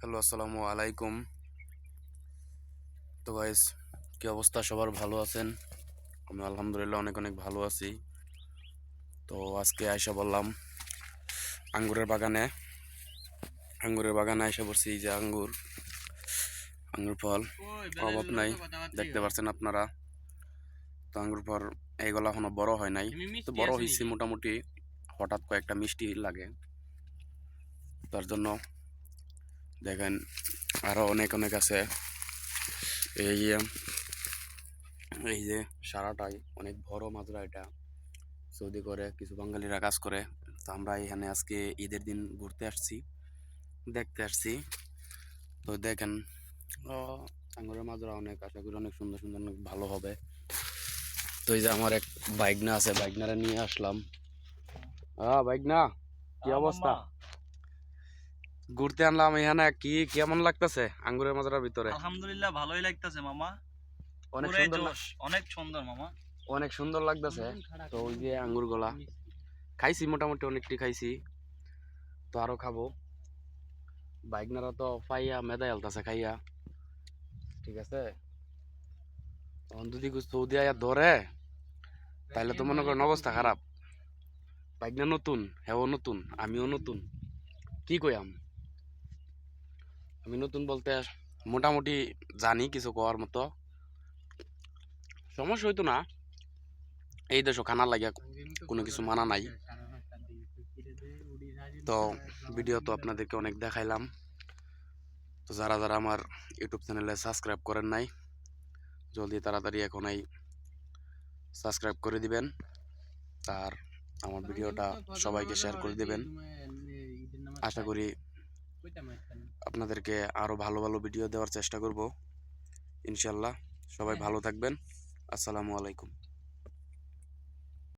Hello আসসালামু আলাইকুম। তো গাইস কি অবস্থা? সবার ভালো আছেন? আমি আলহামদুলিল্লাহ অনেক অনেক ভালো আছি। তো আজকে আয়সা বললাম আঙ্গুরের বাগানে। আঙ্গুরের বাগানে আয়সা পড়ছি যে আঙ্গুর। আঙ্গুর ফল অভাব নাই। দেখতে পাচ্ছেন আপনারা? তো আঙ্গুর ফল এইগুলো এখনও বড় হয় নাই। তো বড় হয়েছে মোটামুটি হঠাৎ কয়েকটা মিষ্টি লাগে। তার জন্য দেখেন আরও অনেক অনেক আছে। এই যে এই যে সারাটাই অনেক বড় মাজরা এটা। সৌদি করে কিছু বাঙালিরা কাজ করে। তো আমরা এখানে আজকে ঈদের দিন ঘুরতে আসছি দেখতে আসছি। তো দেখেন ও, আঙ্গুরের মাজরা অনেক আশা করি অনেক সুন্দর সুন্দর অনেক ভালো হবে। তো এই যে আমার এক বাইকনা আছে বাইকনারে নিয়ে আসলাম। হ্যাঁ বাইকনা কি অবস্থা? ঘুরতে আনলাম এখানে কি কেমন লাগতেছে আঙ্গুরের মাজরার ভিতরে? আলহামদুলিল্লাহ ভালোই লাগতেছে মামা। অনেক সুন্দর অনেক সুন্দর মামা। অনেক সুন্দর লাগতেছে। তো ওই যে আঙ্গুর গলা খাইছি মোটামুটি অনেকটি খাইছি। তো আরও খাব। বাইকনারা তো পাইয়া মেদায় আলতাছে খাইয়া। ঠিক আছে? যদি সৌদি আয়া ধরে তাহলে তো মনে করেন অবস্থা খারাপ। বাইকনা নতুন হেও নতুন আমিও নতুন। কি কইয়াম? আমি নতুন বলতে মোটামুটি জানি কিছু করার মতো। সমস্যা হইতো না এই দেশও খানা লাগিয়া কোনো কিছু মানা নাই। তো ভিডিও তো আপনাদেরকে অনেক দেখাইলাম। তো যারা যারা আমার ইউটিউব চ্যানেলে সাবস্ক্রাইব করেন নাই জলদি তাড়াতাড়ি এখন এই সাবস্ক্রাইব করে দিবেন। আর আমার ভিডিওটা সবাইকে শেয়ার করে দিবেন। আশা করি আপনাদেরকে আরও ভালো ভালো ভিডিও দেওয়ার চেষ্টা করব। ইনশাল্লাহ সবাই ভালো থাকবেন। আসসালামু আলাইকুম।